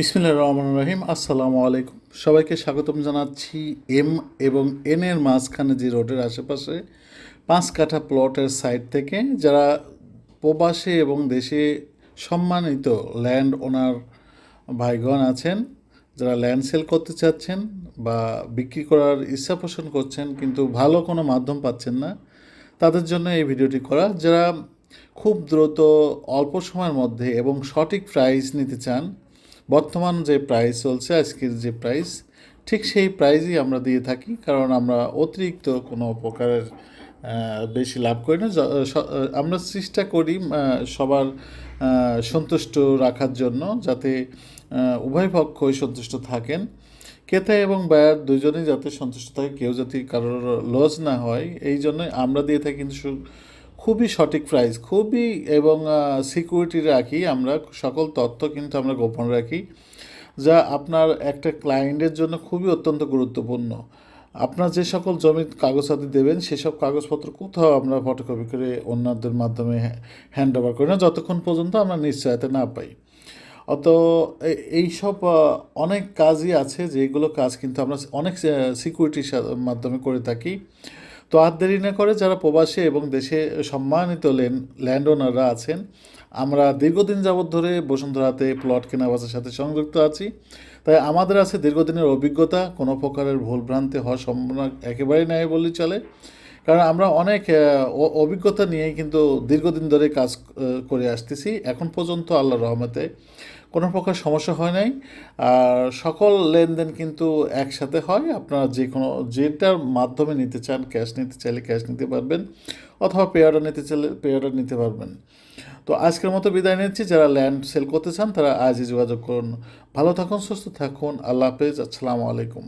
বিসমিল্লাহ রহমান রহিম। আসসালামু আলাইকুম। সবাইকে স্বাগতম জানাচ্ছি এম এবং এন এর মাঝখানে যে রোডের আশেপাশে পাঁচ কাঠা প্লটের সাইড থেকে, যারা প্রবাসে এবং দেশে সম্মানিত ল্যান্ড ওনার ভাইগণ আছেন, যারা ল্যান্ড সেল করতে চাচ্ছেন বা বিক্রি করার ইচ্ছা পোষণ করছেন, কিন্তু ভালো কোনো মাধ্যম পাচ্ছেন না, তাদের জন্য এই ভিডিওটি করা। যারা খুব দ্রুত, অল্প সময়ের মধ্যে এবং সঠিক প্রাইস নিতে চান বর্তমান যে প্রাইস চলছে, আজকের যে প্রাইস ঠিক সেই প্রাইসই আমরা দিয়ে থাকি। কারণ আমরা অতিরিক্ত কোনো প্রকারের বেশি লাভ করি না। আমরা চেষ্টা করি সবার সন্তুষ্ট রাখার জন্য যাতে উভয় পক্ষই সন্তুষ্ট থাকেন। ক্রেতা এবং বায়ার দুজনেই যাতে সন্তুষ্ট থাকে, কেউ যাতে কারোর লস না হয়, এই জন্যই আমরা দিয়ে থাকি। কিন্তু খুবই সঠিক প্রাইস খুবই এবং সিকিউরিটি রাখি আমরা, সকল তথ্য কিন্তু আমরা গোপন রাখি, যা আপনার একটা ক্লায়েন্টের জন্য খুবই অত্যন্ত গুরুত্বপূর্ণ। আপনার যে সকল জমির কাগজপাতি দেবেন সেসব কাগজপত্র কোথাও আমরা ফটোকপি করে অন্যদের মাধ্যমে হ্যান্ড ওভার করি না, যতক্ষণ পর্যন্ত আমরা নিশ্চয়তা না পাই। অত এইসব অনেক কাজই আছে, যেগুলো কাজ কিন্তু আমরা অনেক সিকিউরিটির মাধ্যমে করে থাকি। তো আর দেরি না করে যারা প্রবাসী এবং দেশে সম্মানিত ল্যান্ড ওনাররা আছেন, আমরা দীর্ঘদিন যাবৎ ধরে বসুন্ধরাতে প্লট কেনাবেচার সাথে সংযুক্ত আছি। তাই আমাদের আছে দীর্ঘদিনের অভিজ্ঞতা, কোনো প্রকারের ভুলভ্রান্তি হওয়ার সম্ভাবনা একেবারেই নাই বললেই চলে। কারণ আমরা অনেক অভিজ্ঞতা নিয়েই কিন্তু দীর্ঘদিন ধরে কাজ করে আসতেছি। এখন পর্যন্ত আল্লাহর রহমতে কোনো প্রকার সমস্যা হয় নাই। আর সকল লেনদেন কিন্তু একসাথে হয়। আপনারা যে কোনো, যেটার মাধ্যমে নিতে চান, ক্যাশ নিতে চাইলে ক্যাশ নিতে পারবেন অথবা পে নিতে চাইলে পে নিতে পারবেন। তো আজকের মতো বিদায় নিচ্ছি। যারা ল্যান্ড সেল করতে চান, তারা আজই যোগাযোগ করুন। ভালো থাকুন, সুস্থ থাকুন। আল্লাহ হাফেজ। আসসালামু আলাইকুম।